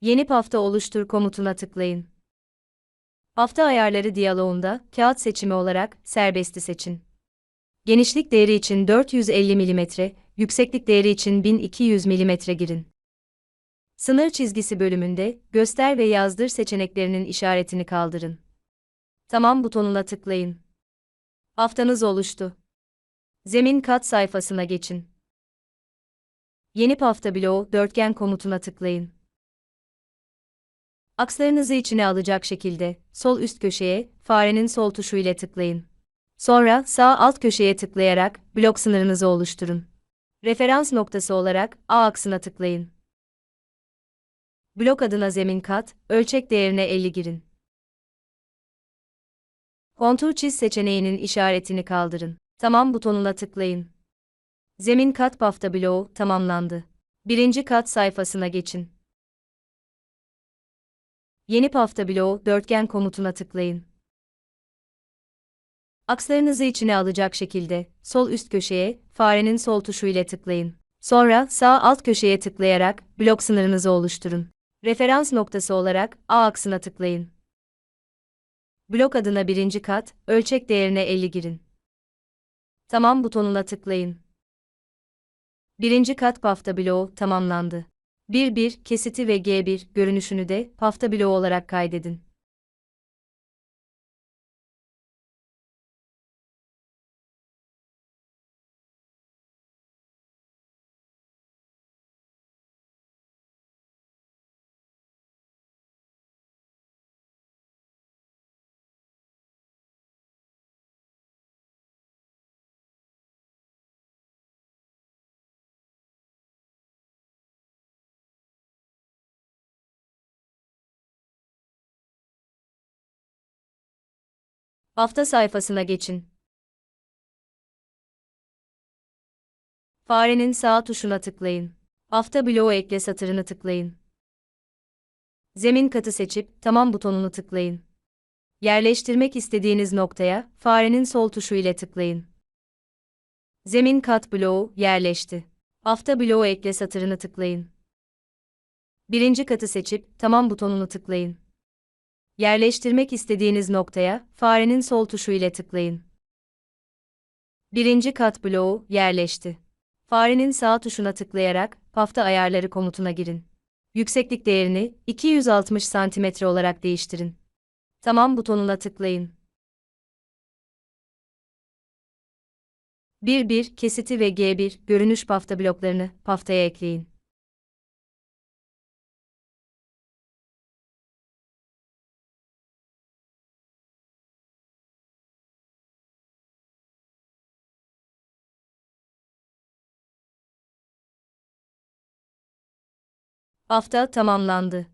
Yeni hafta oluştur komutuna tıklayın. Hafta ayarları diyaloğunda kağıt seçimi olarak serbesti seçin. Genişlik değeri için 450 mm, yükseklik değeri için 1200 mm girin. Sınır çizgisi bölümünde göster ve yazdır seçeneklerinin işaretini kaldırın. Tamam butonuna tıklayın. Haftanız oluştu. Zemin kat sayfasına geçin. Yeni hafta bloğu dörtgen komutuna tıklayın. Akslarınızı içine alacak şekilde sol üst köşeye farenin sol tuşu ile tıklayın. Sonra sağ alt köşeye tıklayarak blok sınırınızı oluşturun. Referans noktası olarak A aksına tıklayın. Blok adına zemin kat, ölçek değerine 50 girin. Kontur çiz seçeneğinin işaretini kaldırın. Tamam butonuna tıklayın. Zemin kat pafta bloğu tamamlandı. Birinci kat sayfasına geçin. Yeni pafta bloğu dörtgen komutuna tıklayın. Akslarınızı içine alacak şekilde sol üst köşeye farenin sol tuşu ile tıklayın. Sonra sağ alt köşeye tıklayarak blok sınırınızı oluşturun. Referans noktası olarak A aksına tıklayın. Blok adına birinci kat, ölçek değerine 50 girin. Tamam butonuna tıklayın. Birinci kat pafta bloğu tamamlandı. 1-1 kesiti ve G1 görünüşünü de pafta bloğu olarak kaydedin. Hafta sayfasına geçin. Farenin sağ tuşuna tıklayın. Hafta bloğu ekle satırını tıklayın. Zemin katı seçip tamam butonunu tıklayın. Yerleştirmek istediğiniz noktaya farenin sol tuşu ile tıklayın. Zemin kat bloğu yerleşti. Hafta bloğu ekle satırını tıklayın. Birinci katı seçip tamam butonunu tıklayın. Yerleştirmek istediğiniz noktaya farenin sol tuşu ile tıklayın. Birinci kat bloğu yerleşti. Farenin sağ tuşuna tıklayarak pafta ayarları komutuna girin. Yükseklik değerini 260 cm olarak değiştirin. Tamam butonuna tıklayın. 1-1 kesiti ve G1 görünüş pafta bloklarını paftaya ekleyin. Hafta tamamlandı.